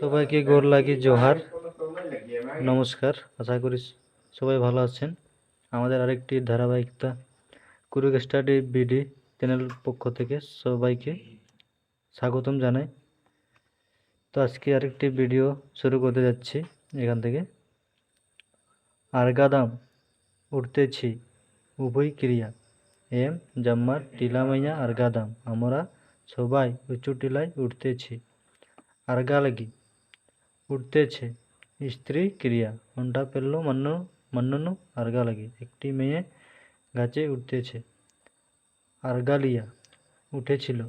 সবাইকে গোর লাগি জোহার। নমস্কার, আশা করি সবাই ভালো আছেন। আমাদের আরেকটি ধারাবাহিকতা কুরুক স্টাডি বিডি চ্যানেল পক্ষ থেকে সবাইকে স্বাগতম জানাই। তো আজকে আরেকটি ভিডিও শুরু করতে যাচ্ছি এখান থেকে। আরগাদাম উঠতেছি উভয় ক্রিয়া। এম, জাম্মার, টিলামাইয়া, আরগাদাম। আমরা সবাই উঁচু টিলায় উঠতেছি আরগা লাগি উঠতেছে। স্ত্রী ক্রিয়া। অন্ডা পেল্লো মান্য মান্যনু আরগা লাগি। একটি মেয়ে গাছে উঠতেছে। আরগালিয়া উঠেছিল।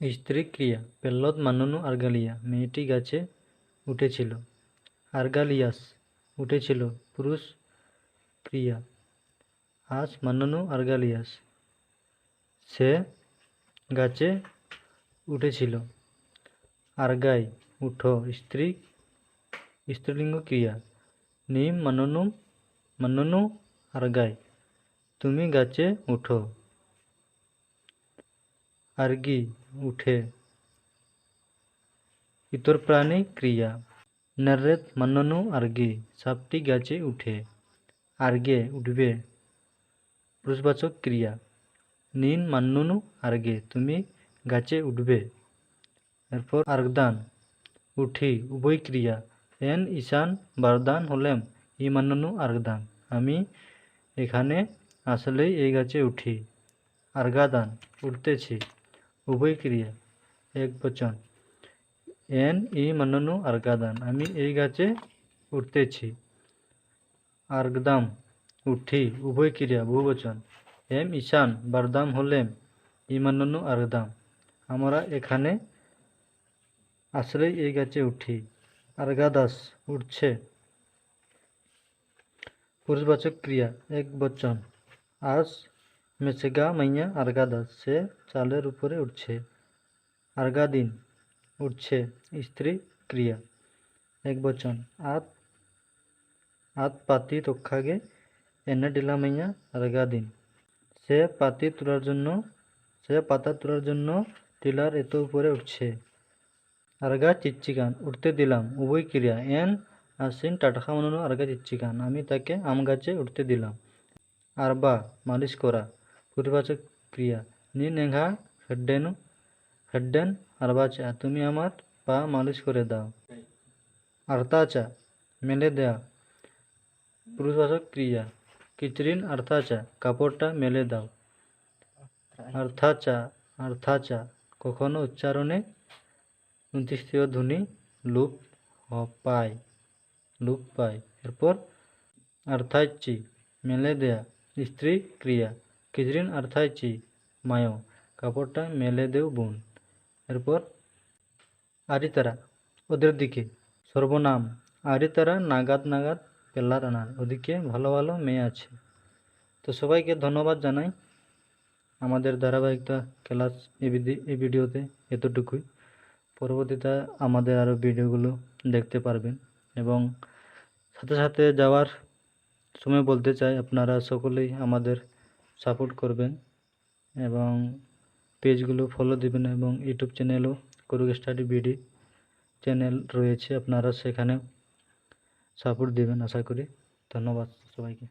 স্ত্রী ক্রিয়া। পেল্লত মান্যনু আরগালিয়া মেয়েটি গাছে উঠেছিল। আরগালিয়াস উঠেছিল। পুরুষ ক্রিয়া। আস মান্যনু আরগালিয়াস সে গাছে উঠেছিল। আরগাই উঠো। স্ত্রী স্ত্রীলিঙ্গ ক্রিয়া নিম মাননু মাননু আরগাই তুমি গাছে উঠো আরগি উঠে ইতর প্রাণী ক্রিয়া নরেত মাননু আরগি সাপটি গাছে উঠে আরগে উঠবে পুরুষবাচক ক্রিয়া নিন মান্যনু আরগে তুমি গাছে উঠবে এরপর আর্গদান উঠি উভয় ক্রিয়া এন ঈশান বারদান হলেম ই মান্যনু আর্গদান। আমি এখানে আসলেই এই গাছে উঠি, আর্গাদান, উঠতেছি উভয় ক্রিয়া এক বচন এন ই মান্যনু আর্গাদান। আমি এই গাছে উঠতেছি, আর্গদাম, উঠি উভয় ক্রিয়া বহুবচন। এম, ঈশান বারদাম হলেম ইমান্নু আর্গদাম। আমরা এখানে আসলেই এই গাছে উঠি আর্গাদাস উঠছে পুরুষবাচক ক্রিয়া, এক বচন। আজ মেসেগা মাইয়া আর্গাদাস, সে চালের উপরে উঠছে আর্গাদিন উঠছে স্ত্রী ক্রিয়া, এক বচন। আত আত পাতি রক্ষাগে এনে ডিলা মাইয়া আর্গাদিন। সে পাতি তোলার জন্য, সে পাতা তোলার জন্য টিলার এত উপরে উঠছে আরগা চিচ্চিকান উঠতে দিলাম উভয় ক্রিয়া এন আসিন টাটকা মনু আরগা চিচ্চিকান আমি তাকে আম গাছে উঠতে দিলাম আরবা মালিশ করা পরিবাচক ক্রিয়া নি নেঘা হেড্ডেনু হেড্ডেন আরবাচা তুমি আমার পা মালিশ করে দাও আর্তাচা মেলে দেয়া পুরুষবাচক ক্রিয়া কিচরিন আর্থাচা কাপড়টা মেলে দাও আর্থাচা আর্থাচা কখনো উচ্চারণে উনত্রিশীয় ধ্বনি লুপ পায় লুপ পায় এরপর আর্থাইচি, মেলে দেয়া, স্ত্রী ক্রিয়া কিচরিন আর্থাইচি, মায়ো, কাপড়টা মেলে দেও বোন। এরপর আরিতারা, ওদের দিকে, সর্বনাম, আরিতারা নাগাদ নাগাদ পেলার আনার, ওদিকে ভালো ভালো মেয়ে আছে। তো সবাইকে ধন্যবাদ জানাই। আমাদের ধারাবাহিকতা ক্লাস এই ভিডিওতে এতটুকুই। পরবর্তীতে আমাদের আরও ভিডিওগুলো দেখতে পারবেন। এবং সাথে সাথে যাওয়ার সময় বলতে চাই, আপনারা সকলেই আমাদের সাপোর্ট করবেন এবং পেজগুলো ফলো দিবেন এবং ইউটিউব চ্যানেলও করুক স্টাডি বিডি চ্যানেল রয়েছে, আপনারা সেখানে সাপোর্ট দিবেন, আশা করি। ধন্যবাদ সবাইকে।